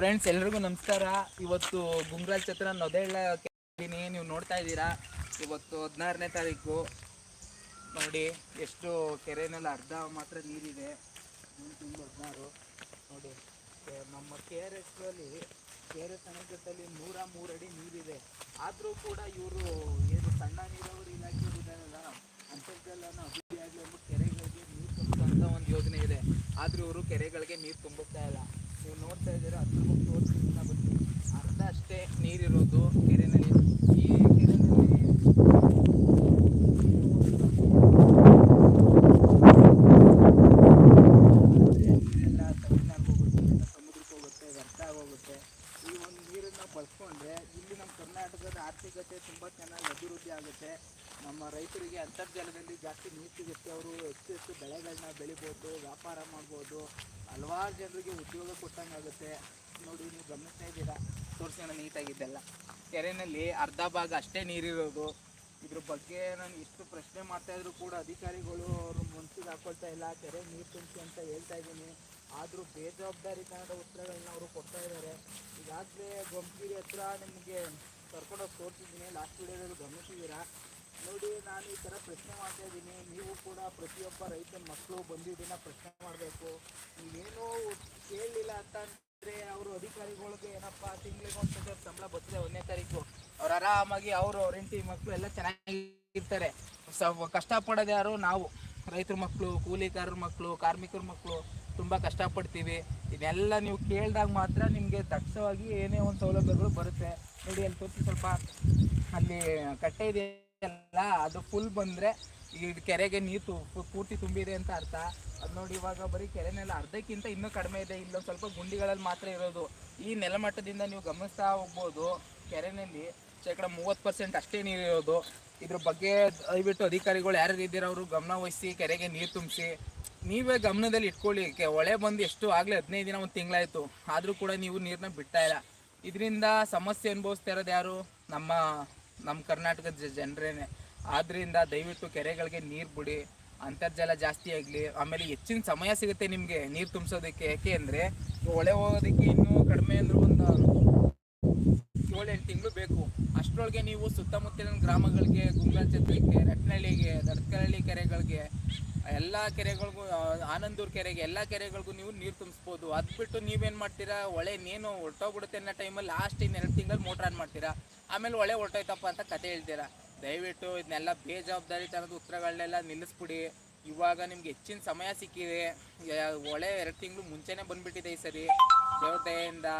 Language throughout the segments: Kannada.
ಫ್ರೆಂಡ್ಸ್ ಎಲ್ರಿಗೂ ನಮಸ್ಕಾರ. ಇವತ್ತು ಗುಂಗ್ರಾಜ್ ಛತ್ರ ನೋದೇಳೀನಿ ನೀವು ನೋಡ್ತಾ ಇದ್ದೀರಾ. ಇವತ್ತು ಹದಿನಾರನೇ ತಾರೀಕು. ನೋಡಿ, ಎಷ್ಟು ಕೆರೆನಲ್ಲಿ ಅರ್ಧ ಮಾತ್ರ ನೀರಿದೆ. ತಿಂಗಳು ಹದಿನಾರು. ನೋಡಿ ನಮ್ಮ ಕೆ ಆರ್ ಎಸ್ ಅಲ್ಲಿ ಕೆ ಆರ್ ಎಸ್ ಅಣೆಕಟ್ಟಲ್ಲಿ ನೂರ ಮೂರಡಿ ನೀರಿದೆ. ಆದರೂ ಕೂಡ ಇವರು ಏನು ಸಣ್ಣ ನೀರಾವರಿ ಇಲಾಖೆ ಇದ್ದಾರಲ್ಲ ಅಂತರ್ಜಲನ ಅಭಿವೃದ್ಧಿ ಆಗಲಿ ಎಂಬ ಕೆರೆಗಳಿಗೆ ನೀರು ತುಂಬುವಂಥ ಒಂದು ಯೋಜನೆ ಇದೆ. ಆದರೂ ಇವರು ಕೆರೆಗಳಿಗೆ ನೀರು ತುಂಬುತ್ತಾ ಇಲ್ಲ. ನೀವು ನೋಡ್ತಾ ಇದ್ದೀರಾ? ಅದ್ರ ಬನ್ನಿ ಅರ್ಧ ಅಷ್ಟೇ ನೀರಿರೋದು ಕೆರೆನಲ್ಲಿ ಈ ಕೆರೆನಲ್ಲಿ ಎಲ್ಲ ತಮಿಳ್ನಾಡಿಗೆ ಹೋಗುತ್ತೆ ಇಲ್ಲ ಸಮುದ್ರಕ್ಕೆ ಹೋಗುತ್ತೆ ವ್ಯರ್ಥ ಆಗೋಗುತ್ತೆ ಈ ಒಂದು ನೀರನ್ನು ಬಳಸ್ಕೊಂಡ್ರೆ ಇಲ್ಲಿ ನಮ್ಮ ಕರ್ನಾಟಕದ ಆರ್ಥಿಕತೆ ತುಂಬ ಚೆನ್ನಾಗಿ ಅಭಿವೃದ್ಧಿ ಆಗುತ್ತೆ. ನಮ್ಮ ರೈತರಿಗೆ ಅಂತರ್ಜಲದಲ್ಲಿ ಜಾಸ್ತಿ ನೀರು ಸಿಗುತ್ತೆ. ಅವರು ಹೆಚ್ಚು ಹೆಚ್ಚು ಬೆಳೆಗಳನ್ನ ಬೆಳಿಬೋದು, ವ್ಯಾಪಾರ ಮಾಡ್ಬೋದು. ಹಲವಾರು ಜನರಿಗೆ ಉದ್ಯೋಗ ಕೊಟ್ಟಂಗೆ ಆಗುತ್ತೆ. ನೋಡಿ, ನೀವು ಗಮನಿಸ್ತಾ ಇದ್ದೀರಾ? ತೋರಿಸೋಣ ನೀಟಾಗಿದ್ದೆಲ್ಲ. ಕೆರೆಯಲ್ಲಿ ಅರ್ಧ ಭಾಗ ಅಷ್ಟೇ ನೀರಿರೋದು. ಇದ್ರ ಬಗ್ಗೆ ನಾನು ಎಷ್ಟು ಪ್ರಶ್ನೆ ಮಾಡ್ತಾ ಇದ್ರು ಕೂಡ ಅಧಿಕಾರಿಗಳು ಅವರು ಮನ್ಸಿಗೆ ಹಾಕೊಳ್ತಾ ಇಲ್ಲ. ಕೆರೆ ನೀರು ತುಂಬಿಸಿ ಅಂತ ಹೇಳ್ತಾ ಇದ್ದೀನಿ. ಆದರೂ ಬೇಜವಾಬ್ದಾರಿತನದ ಉತ್ತರಗಳನ್ನ ಅವರು ಕೊಡ್ತಾ ಇದ್ದಾರೆ. ಈಗಾಗಲೇ ಗೊಂಬಗಿರಿ ಹತ್ರ ನಿಮಗೆ ಕರ್ಕೊಂಡೋಗಿ ತೋರಿಸಿದ್ದೀನಿ. ಲಾಸ್ಟ್ ವೀಡಿಯೋದಲ್ಲಿ ಗಮನಿಸಿದ್ದೀರಾ? ನೋಡಿ, ನಾನು ಈ ಥರ ಪ್ರಶ್ನೆ ಮಾಡ್ತಾ ಇದ್ದೀನಿ. ನೀವು ಕೂಡ ಪ್ರತಿಯೊಬ್ಬ ರೈತನ ಮಕ್ಕಳು ಬಂದು ಇದನ್ನ ಪ್ರಶ್ನೆ ಮಾಡಬೇಕು. ನೀವೇನೋ ಕೇಳಲಿಲ್ಲ ಅಂತ ಅಂದರೆ ಅವರು ಅಧಿಕಾರಿಗಳಿಗೆ ಏನಪ್ಪ, ತಿಂಗಳಿಗೆ ಒಂದು ಸಂಬಳ ಬರ್ತದೆ ಒಂದನೇ ತಾರೀಕು. ಅವ್ರು ಆರಾಮಾಗಿ ಅವರು ಅವ್ರ ಮಕ್ಕಳು ಎಲ್ಲ ಚೆನ್ನಾಗಿರ್ತಾರೆ. ಕಷ್ಟಪಡೋದು ಯಾರು? ನಾವು. ರೈತರ ಮಕ್ಕಳು, ಕೂಲಿಕಾರರ ಮಕ್ಕಳು, ಕಾರ್ಮಿಕರ ಮಕ್ಕಳು ತುಂಬ ಕಷ್ಟಪಡ್ತೀವಿ. ಇದೆಲ್ಲ ನೀವು ಕೇಳಿದಾಗ ಮಾತ್ರ ನಿಮಗೆ ದಕ್ಷವಾಗಿ ಏನೇ ಒಂದು ಸೌಲಭ್ಯಗಳು ಬರುತ್ತೆ. ನೋಡಿ, ಅಲ್ಲಿ ತೋರಿಸಿ ಸ್ವಲ್ಪ ಅಲ್ಲಿ ಕಟ್ಟೆ ಇದೆ ಅಲ್ಲ, ಅದು ಫುಲ್ ಬಂದರೆ ಈ ಕೆರೆಗೆ ನೀರು ಪೂರ್ತಿ ತುಂಬಿದೆ ಅಂತ ಅರ್ಥ. ಅದು ನೋಡಿ ಇವಾಗ ಬರೀ ಕೆರೆನೆಲ್ಲ ಅರ್ಧಕ್ಕಿಂತ ಇನ್ನೂ ಕಡಿಮೆ ಇದೆ. ಇಲ್ಲ ಸ್ವಲ್ಪ ಗುಂಡಿಗಳಲ್ಲಿ ಮಾತ್ರ ಇರೋದು. ಈ ನೆಲಮಟ್ಟದಿಂದ ನೀವು ಗಮನಿಸ್ತಾ ಹೋಗ್ಬೋದು ಕೆರೆನಲ್ಲಿ. ಶೇಕಡ ಮೂವತ್ತು ಪರ್ಸೆಂಟ್ ಅಷ್ಟೇ ನೀರು ಇರೋದು. ಇದ್ರ ಬಗ್ಗೆ ದಯವಿಟ್ಟು ಅಧಿಕಾರಿಗಳು ಯಾರು ಇದ್ದೀರ ಅವರು ಗಮನ ವಹಿಸಿ, ಕೆರೆಗೆ ನೀರು ತುಂಬಿಸಿ. ನೀವೇ ಗಮನದಲ್ಲಿ ಇಟ್ಕೊಳ್ಳಿ. ಕೆ, ಹೊಳೆ ಬಂದು ಎಷ್ಟು ಆಗಲೇ ಹದಿನೈದು ದಿನ ಒಂದು ತಿಂಗಳಾಯಿತು. ಆದರೂ ಕೂಡ ನೀವು ನೀರನ್ನ ಬಿಡ್ತಾ ಇಲ್ಲ. ಇದರಿಂದ ಸಮಸ್ಯೆ ಅನುಭವಿಸ್ತಾ ಇರೋದು ಯಾರು? ನಮ್ಮ ನಮ್ಮ ಕರ್ನಾಟಕದ ಜನರೇನೆ. ಆದ್ದರಿಂದ ದಯವಿಟ್ಟು ಕೆರೆಗಳಿಗೆ ನೀರು ಬಿಡಿ. ಅಂತರ್ಜಲ ಜಾಸ್ತಿ ಆಗಲಿ. ಆಮೇಲೆ ಹೆಚ್ಚಿನ ಸಮಯ ಸಿಗುತ್ತೆ ನಿಮಗೆ ನೀರು ತುಂಬಿಸೋದಕ್ಕೆ. ಯಾಕೆ ಅಂದರೆ, ಹೊಳೆ ಹೋಗೋದಕ್ಕೆ ಇನ್ನೂ ಕಡಿಮೆ ಅಂದ್ರೆ ಒಂದು ಏಳೆಂಟು ತಿಂಗಳು ಬೇಕು. ಅಷ್ಟರೊಳಗೆ ನೀವು ಸುತ್ತಮುತ್ತಲಿನ ಗ್ರಾಮಗಳಿಗೆ ಗುಂಗ್ಲಾ ರತ್ನಳ್ಳಿಗೆ, ದಡ್ಕರಳ್ಳಿ ಕೆರೆಗಳಿಗೆ, ಎಲ್ಲ ಕೆರೆಗಳಿಗೂ ಆನಂದೂರು ಕೆರೆಗೆ, ಎಲ್ಲ ಕೆರೆಗಳಿಗೂ ನೀವು ನೀರು ತುಂಬಿಸ್ಬೋದು. ಅದು ಬಿಟ್ಟು ನೀವೇನು ಮಾಡ್ತೀರಾ? ಹೊಳೆ ನೀನು ಹೊರಟೋಗ್ಬಿಡುತ್ತೆ ಅನ್ನೋ ಟೈಮಲ್ಲಿ ಲಾಸ್ಟ್ ಎರಡು ತಿಂಗಳು ಮೋಟ್ರ್ ಆನ್ ಮಾಡ್ತೀರಾ? ಆಮೇಲೆ ಹೊಳೆ ಹೊರಟೋಯ್ತಪ್ಪ ಅಂತ ಕತೆ ಹೇಳ್ತೀರಾ? ದಯವಿಟ್ಟು ಇದನ್ನೆಲ್ಲ ಬೇಜವಾಬ್ದಾರಿತನದ ಉತ್ತರಗಳನ್ನೆಲ್ಲ ನಿಲ್ಲಿಸ್ಬಿಡಿ. ಇವಾಗ ನಿಮ್ಗೆ ಹೆಚ್ಚಿನ ಸಮಯ ಸಿಕ್ಕಿದೆ. ಹೊಳೆ ಎರಡು ತಿಂಗಳು ಮುಂಚೆನೇ ಬಂದ್ಬಿಟ್ಟಿದೆ ಈ ಸರಿ. ದೇವ್ರ ದಯೆಯಿಂದ,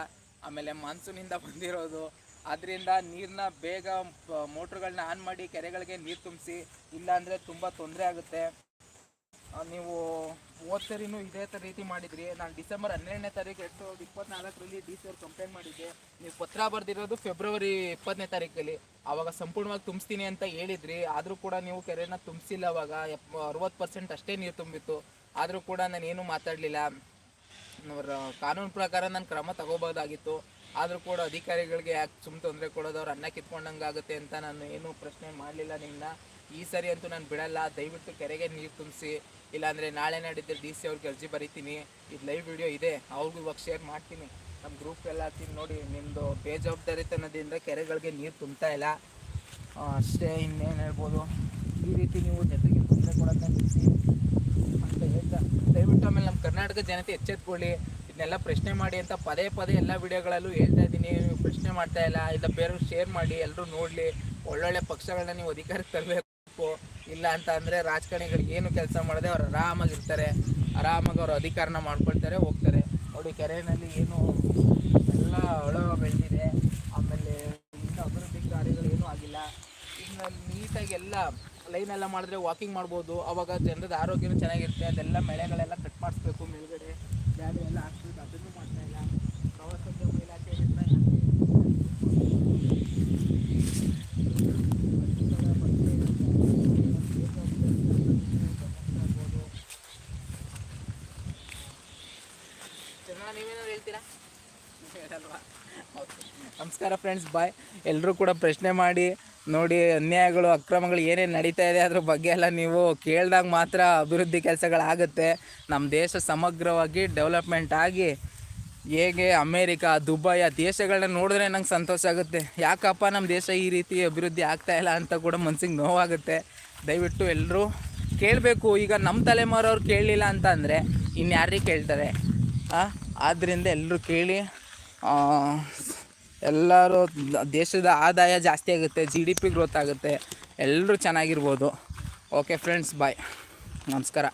ಆಮೇಲೆ ಮಾನ್ಸೂನಿಂದ ಬಂದಿರೋದು. ಅದರಿಂದ ನೀರನ್ನ ಬೇಗ ಮೋಟ್ರ್ಗಳನ್ನ ಆನ್ ಮಾಡಿ ಕೆರೆಗಳಿಗೆ ನೀರು ತುಂಬಿಸಿ, ಇಲ್ಲಾಂದರೆ ತುಂಬ ತೊಂದರೆ ಆಗುತ್ತೆ. ನೀವು ಹೋದ ಸರಿನೂ ಇದೇ ಥರ ರೀತಿ ಮಾಡಿದ್ರಿ. ನಾನು ಡಿಸೆಂಬರ್ ಹನ್ನೆರಡನೇ ತಾರೀಕು ಎರಡು ಸಾವಿರದ ಇಪ್ಪತ್ನಾಲ್ಕರಲ್ಲಿ ಡಿ ಸಿ ಅವ್ರು ಕಂಪ್ಲೇಂಟ್ ಮಾಡಿದ್ದೆ. ನೀವು ಪತ್ರ ಬರೆದಿರೋದು ಫೆಬ್ರವರಿ ಇಪ್ಪತ್ತನೇ ತಾರೀಕಲ್ಲಿ ಆವಾಗ ಸಂಪೂರ್ಣವಾಗಿ ತುಂಬಿಸ್ತೀನಿ ಅಂತ ಹೇಳಿದ್ರಿ. ಆದರೂ ಕೂಡ ನೀವು ಕೆರೆನ ತುಂಬಿಸಿಲ್ಲ ಅವಾಗ. ಎಪ್, ಅರವತ್ತು ಪರ್ಸೆಂಟ್ ಅಷ್ಟೇ ನೀರು ತುಂಬಿತ್ತು. ಆದರೂ ಕೂಡ ನಾನು ಏನೂ ಮಾತಾಡಲಿಲ್ಲ. ಅವ್ರ ಕಾನೂನು ಪ್ರಕಾರ ನಾನು ಕ್ರಮ ತಗೋಬೋದಾಗಿತ್ತು ಆದರೂ ಕೂಡ ಅಧಿಕಾರಿಗಳಿಗೆ ಯಾಕೆ ಸುಮ್ಮ ತೊಂದರೆ ಕೊಡೋದು ಅವ್ರು ಅನ್ನ ಕಿತ್ಕೊಂಡಂಗೆ ಆಗುತ್ತೆ ಅಂತ ನಾನು ಏನೂ ಪ್ರಶ್ನೆ ಮಾಡಲಿಲ್ಲ ನಿನ್ನ ಈ ಸರಿ ಅಂತೂ ನಾನು ಬಿಡಲ್ಲ. ದಯವಿಟ್ಟು ಕೆರೆಗೆ ನೀರು ತುಂಬಿಸಿ, ಇಲ್ಲಾಂದರೆ ನಾಳೆ ನಾಡಿದ್ದರೆ ಡಿ ಸಿ ಅವ್ರಿಗೆ ಅರ್ಜಿ ಬರೀತೀನಿ. ಇದು ಲೈವ್ ವಿಡಿಯೋ ಇದೆ. ಅವ್ರಿಗೂ ಇವಾಗ ಶೇರ್ ಮಾಡ್ತೀನಿ. ನಮ್ಮ ಗ್ರೂಪ್ ಎಲ್ಲ ಹಾಕ್ತೀನಿ ನೋಡಿ ನಿಮ್ಮದು ಬೇಜವಾಬ್ದಾರಿತನದಿಂದ ಕೆರೆಗಳಿಗೆ ನೀರು ತುಂಬ್ತಾ ಇಲ್ಲ. ಅಷ್ಟೇ ಇನ್ನೇನು ಹೇಳ್ಬೋದು. ಈ ರೀತಿ ನೀವು ಜನರಿಗೆ ತೊಂದರೆ ನಿಲ್ಲಿಸಿ ಅಂತ ಹೇಳ್ತಾ ದಯವಿಟ್ಟು ಆಮೇಲೆ ನಮ್ಮ ಕರ್ನಾಟಕ ಜನತೆ ಎಚ್ಚೆತ್ಕೊಳ್ಳಿ. ಇದನ್ನೆಲ್ಲ ಪ್ರಶ್ನೆ ಮಾಡಿ ಅಂತ ಪದೇ ಪದೇ ಎಲ್ಲ ವಿಡಿಯೋಗಳಲ್ಲೂ ಹೇಳ್ತಾ ಇದ್ದೀನಿ. ಪ್ರಶ್ನೆ ಮಾಡ್ತಾ ಇಲ್ಲ ಇಲ್ಲ ಬೇರೆಯವ್ರು ಶೇರ್ ಮಾಡಿ ಎಲ್ಲರೂ ನೋಡಲಿ. ಒಳ್ಳೊಳ್ಳೆ ಪಕ್ಷಗಳನ್ನ ನೀವು ಅಧಿಕಾರಕ್ಕೆ ತರಬೇಕು. ಇಲ್ಲ ಅಂತ ಅಂದರೆ ರಾಜಕಾರಣಿಗಳಿಗೆ ಏನು ಕೆಲಸ ಮಾಡದೆ ಅವ್ರು ಆರಾಮಾಗಿರ್ತಾರೆ ಆರಾಮಾಗಿ ಅವರು ಅಧಿಕಾರನ ಮಾಡ್ಕೊಳ್ತಾರೆ, ಹೋಗ್ತಾರೆ. ನೋಡಿ ಕೆರೆಯಲ್ಲಿ ಏನು ಎಲ್ಲ ಒಳ ಬೆಳೆದಿದೆ. ಆಮೇಲೆ ಇನ್ನು ಅಭಿವೃದ್ಧಿ ಕಾರ್ಯಗಳು ಏನೂ ಆಗಿಲ್ಲ. ಇನ್ನು ನೀಟಾಗಿ ಎಲ್ಲ ಲೈನೆಲ್ಲ ಮಾಡಿದ್ರೆ ವಾಕಿಂಗ್ ಮಾಡ್ಬೋದು. ಅವಾಗ ಜನರದ ಆರೋಗ್ಯನೂ ಚೆನ್ನಾಗಿರುತ್ತೆ. ಅದೆಲ್ಲ ಮಳೆಗಳೆಲ್ಲ ನಮಸ್ಕಾರ ಫ್ರೆಂಡ್ಸ್ ಬಾಯ್ ಎಲ್ಲರೂ ಕೂಡ ಪ್ರಶ್ನೆ ಮಾಡಿ, ನೋಡಿ, ಅನ್ಯಾಯಗಳು, ಅಕ್ರಮಗಳು ಏನೇನು ನಡೀತಾ ಇದೆ ಅದ್ರ ಬಗ್ಗೆ ಎಲ್ಲ ನೀವು ಕೇಳಿದಾಗ ಮಾತ್ರ ಅಭಿವೃದ್ಧಿ ಕೆಲಸಗಳಾಗುತ್ತೆ. ನಮ್ಮ ದೇಶ ಸಮಗ್ರವಾಗಿ ಡೆವಲಪ್ಮೆಂಟ್ ಆಗಿ, ಹೇಗೆ ಅಮೇರಿಕಾ, ದುಬೈ, ಆ ದೇಶಗಳನ್ನ ನೋಡಿದ್ರೆ ನಂಗೆ ಸಂತೋಷ ಆಗುತ್ತೆ. ಯಾಕಪ್ಪ ನಮ್ಮ ದೇಶ ಈ ರೀತಿ ಅಭಿವೃದ್ಧಿ ಆಗ್ತಾ ಇಲ್ಲ ಅಂತ ಕೂಡ ಮನ್ಸಿಗೆ ನೋವಾಗುತ್ತೆ. ದಯವಿಟ್ಟು ಎಲ್ಲರೂ ಕೇಳಬೇಕು. ಈಗ ನಮ್ಮ ತಲೆಮಾರವ್ರು ಕೇಳಲಿಲ್ಲ ಅಂತ ಅಂದರೆ ಇನ್ಯಾರಿಗೆ ಕೇಳ್ತಾರೆ? ಆದ್ದರಿಂದ ಎಲ್ಲರೂ ಕೇಳಿ ಎಲ್ಲರೂ ದೇಶದ ಆದಾಯ ಜಾಸ್ತಿ ಆಗುತ್ತೆ ಜಿ ಡಿ ಪಿ ಗ್ರೋತ್ ಆಗುತ್ತೆ. ಎಲ್ಲರೂ ಚೆನ್ನಾಗಿರ್ಬೋದು. ಓಕೆ ಫ್ರೆಂಡ್ಸ್ ಬಾಯ್ ನಮಸ್ಕಾರ.